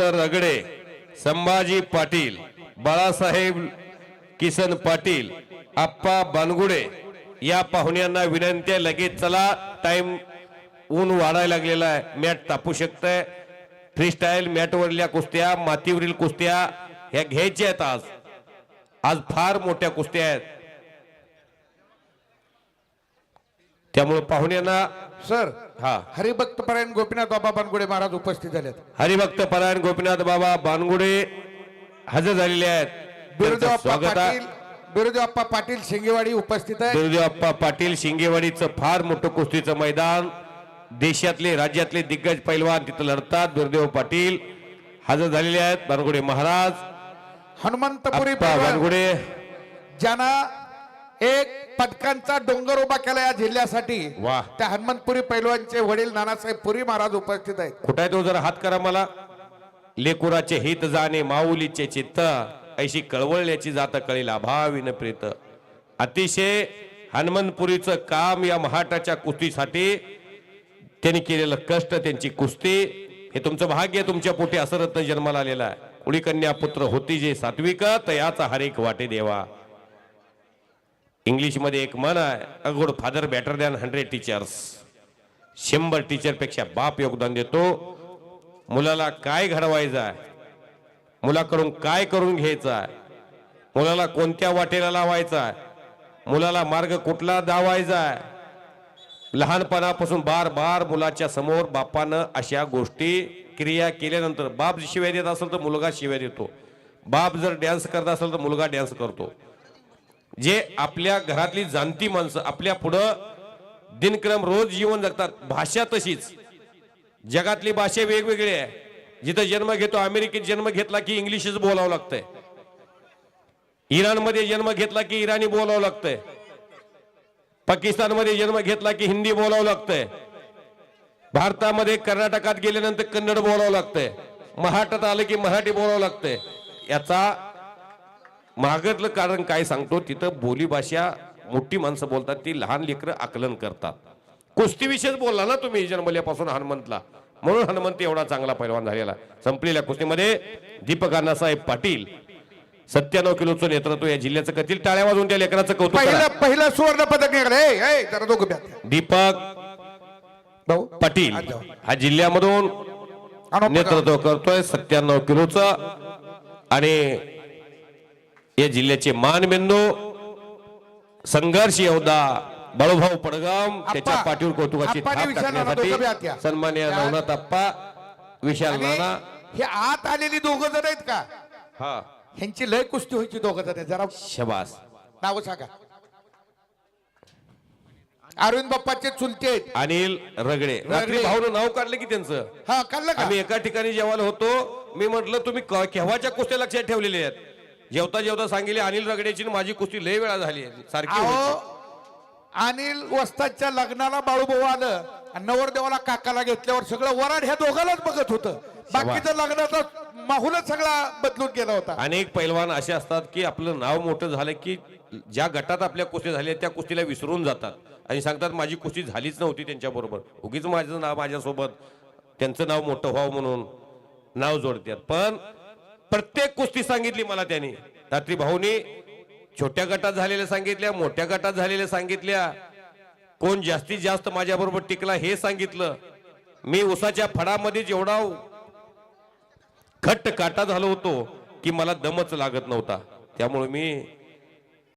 रगडे संभाजी पाटील बाळासाहेब किसन पाटील आप्पा बानगुडे या पाहुण्यांना विनंती आहे लगेच चला टाइम ऊन वाढायला लागलेला आहे. मॅट तापू शकतंय. फ्रीस्टाईल मॅटवरल्या कुस्त्या मातीवरील कुस्त्या ह्या घ्यायच्या आहेत आज. आज फार मोठ्या कुस्त्या आहेत. त्यामुळे पाहुण्यांना सर हा. हरिभक्त परायण गोपीनाथ बाबा बनगुडे महाराज उपस्थित झालेत. हरिभक्त परायण गोपीनाथ बाबा बानगुडे हजर झालेले आहेत. बिरुदेवप्पा स्वागत आहे पाटील बिरुदेवप्पा पाटील शिंगेवाडी उपस्थित आहे देवदेवप्पा पाटील शिंगेवाडीचं फार मोठं कुस्तीचं मैदान देशातले राज्यातले दिग्गज पैलवान तिथं लढतात. बिरदेव पाटील हजर झालेले आहेत बानगुडे महाराज. हनुमंतपुरी आप्पा पैलवान बानगुडे. ज्यांना एक पदकांचा डोंगर उभा केला या जिल्ह्यासाठी. वा. त्या हनुमंतपुरी पैलवानचे वडील नानासाहेब पुरी महाराज उपस्थित आहेत. कुठं आहे तो? जरा हात करा मला. लेकुराचे हित जाणे माऊलीचे चित्त ऐशी कळवळल्याची जात कळेल अभाविन प्रेत. अतिशय हनुमंतपुरीचं काम या महाटाच्या कुस्तीसाठी त्यांनी केलेलं कष्ट त्यांची कुस्ती. हे तुमचं भाग्य तुमच्या पोटी असं रत्न जन्माला आलेला आहे. कुळी कन्या पुत्र होती जे सात्विक तयाचा हरेक वाटे देवा इंग्लिशमध्ये एक मन आहे a good father better than hundred teachers शंभर टीचरपेक्षा बाप योगदान देतो. मुलाला काय घडवायचं आहे? मुलाकडून काय करून घ्यायचं आहे? मुलाला कोणत्या वाटेला लावायचा आहे? मुलाला मार्ग कुठला दावायचा आहे? लहानपणापासून बार बार मुलाच्या समोर बापानं अशा गोष्टी क्रिया केल्यानंतर बाप शिव्या देत असेल तर मुलगा शिव्या देतो. बाप जर डॅन्स करत असेल तर मुलगा डॅन्स करतो. जे आपल्या घरातली जाणती माणसं आपल्या पुढं दिनक्रम रोज जीवन जगतात. भाषा तशीच. जगातली भाषा वेगवेगळी आहे. जिथं जन्म घेतो अमेरिकेत जन्म घेतला की इंग्लिशच बोलावं लागतंय. इराणमध्ये जन्म घेतला की इराणी बोलावं लागतंय. पाकिस्तानमध्ये जन्म घेतला की हिंदी बोलावं लागतंय. भारतामध्ये कर्नाटकात गेल्यानंतर कन्नड बोलावं लागतंय. महाराष्ट्रात आलं की मराठी बोलावं लागतंय. याचा मागतलं कारण काय सांगतो? तिथं बोली भाषा मोठी माणसं बोलतात ती लहान लेकरं आकलन करतात. कुस्तीविषयीच बोलला ना तुम्ही जन्मल्यापासून हनुमंतला. म्हणून हनुमंत एवढा चांगला पैलवान झालेला. संपलेल्या कुस्तीमध्ये दीपक अण्णासाहेब पाटील. सत्त्याण्णव किलोचं नेतृत्व या जिल्ह्याचं कथील टाळ्या वाजवून त्या लेकराचं कौतुक. पहिलं पहिलं सुवर्ण पदक निघालं. दीपक पाटील हा जिल्ह्यामधून नेतृत्व करतोय सत्त्याण्णव किलोचं. आणि या जिल्ह्याचे मानबिंदू संघर्ष योद्धा बाळूभाऊ पडगाम त्याच्या पाठीवर कौतुकाची थाप. टाकण्यासाठी सन्मान्य नवनाथ आप्पा विशाल नाना. हे आत आलेली दोघं जण आहेत का? हा. ह्यांची लय कुस्ती व्हायची दोघं जण आहेत. जरा शबास. नाव सांगा. अरविंद बाप्पाचे चुलते आहेत. अनिल रगडे. रात्री भाऊनं नाव काढलं की त्यांचं? हा कळलं का? आम्ही एका ठिकाणी जेवायला होतो. मी म्हटलं तुम्ही केव्हाच्या कुस्त्या लक्षात ठेवलेल्या आहेत? जेवता जेवता सांगितले अनिल रगडेची आणि माझी कुस्ती लय वेळा झाली आहे. सारखी अहो. अनिल वस्तादच्या लग्नाला बाळूभाऊ आलं आणि नवरदेवाला काकाला घेतल्यावर सगळं वराड ह्या दोघांनाच बघत होतं. बाकीचं लग्नाचा माहूलच सगळा बदलून गेला होता. अनेक पैलवान असे असतात की आपलं नाव मोठं झालं की ज्या गटात आपल्या कुस्ती झाल्या त्या कुस्तीला विसरून जातात. आणि सांगतात माझी कुस्ती झालीच नव्हती त्यांच्या बरोबर. उगीच माझं नाव माझ्यासोबत त्यांचं नाव मोठं व्हावं म्हणून नाव जोडतात. पण प्रत्येक कुस्ती सांगितली मला त्याने. रात्री भाऊनी छोट्या गटात झालेल्या सांगितल्या मोठ्या गटात झालेल्या सांगितल्या. कोण जास्तीत जास्त माझ्या बरोबर टिकला हे सांगितलं. मी उसाच्या फडामध्ये जेवढा खट्ट काटा झालो होतो की मला दमच लागत नव्हता. त्यामुळे मी